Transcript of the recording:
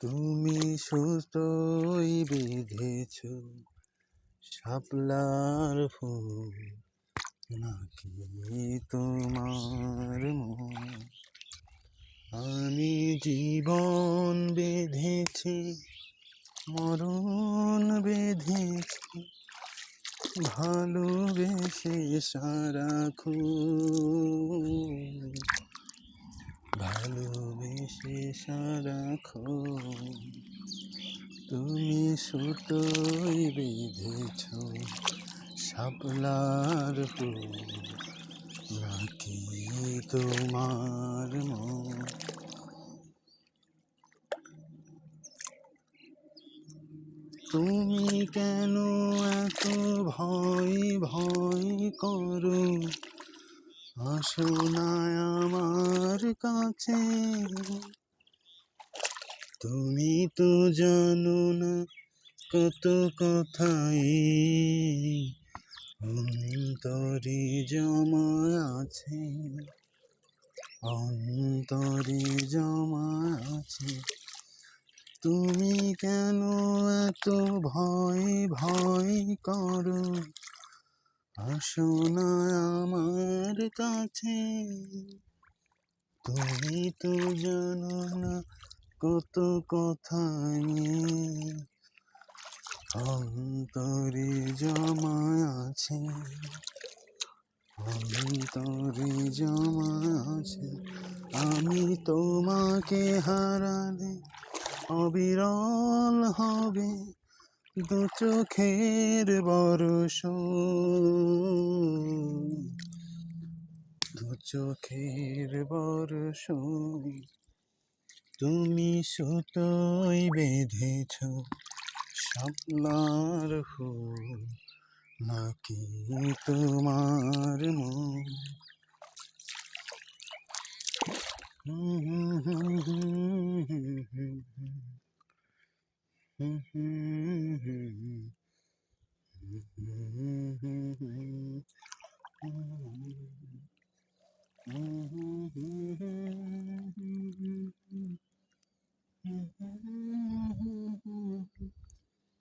তুমি সুতোই বেঁধেছ শাপলার ফুল নাকি তোমার মন? আমি জীবন বেঁধেছি, মরণ বেঁধেছি, ভালোবেসে সারাক্ষণ ভালোবেসে সারাক্ষণ তুমি সুতোই বেঁধেছ শাপলার ফুল নাকি তোমার মন। তুমি কেন এত ভয় ভয় করো? আসো না আমার কাছে। তুমি তো জানো না কত কথাই। অন্তরে জমা আছে, অন্তরে জমা আছে। তুমি কেন এত ভয় ভয় করো? আসো না আমার কাছে। তুমি তো জানো না কত কথাই অন্তরে জমা আছে, অন্তরে জমা আছে। আমি তোমাকে হারালে অবিরল হবে দু চোখের বরস দু চোখের বরস তুমি সুতোই বেঁধেছ স্বপ্নার হো নাকি তোমার মন হুম হুম হুম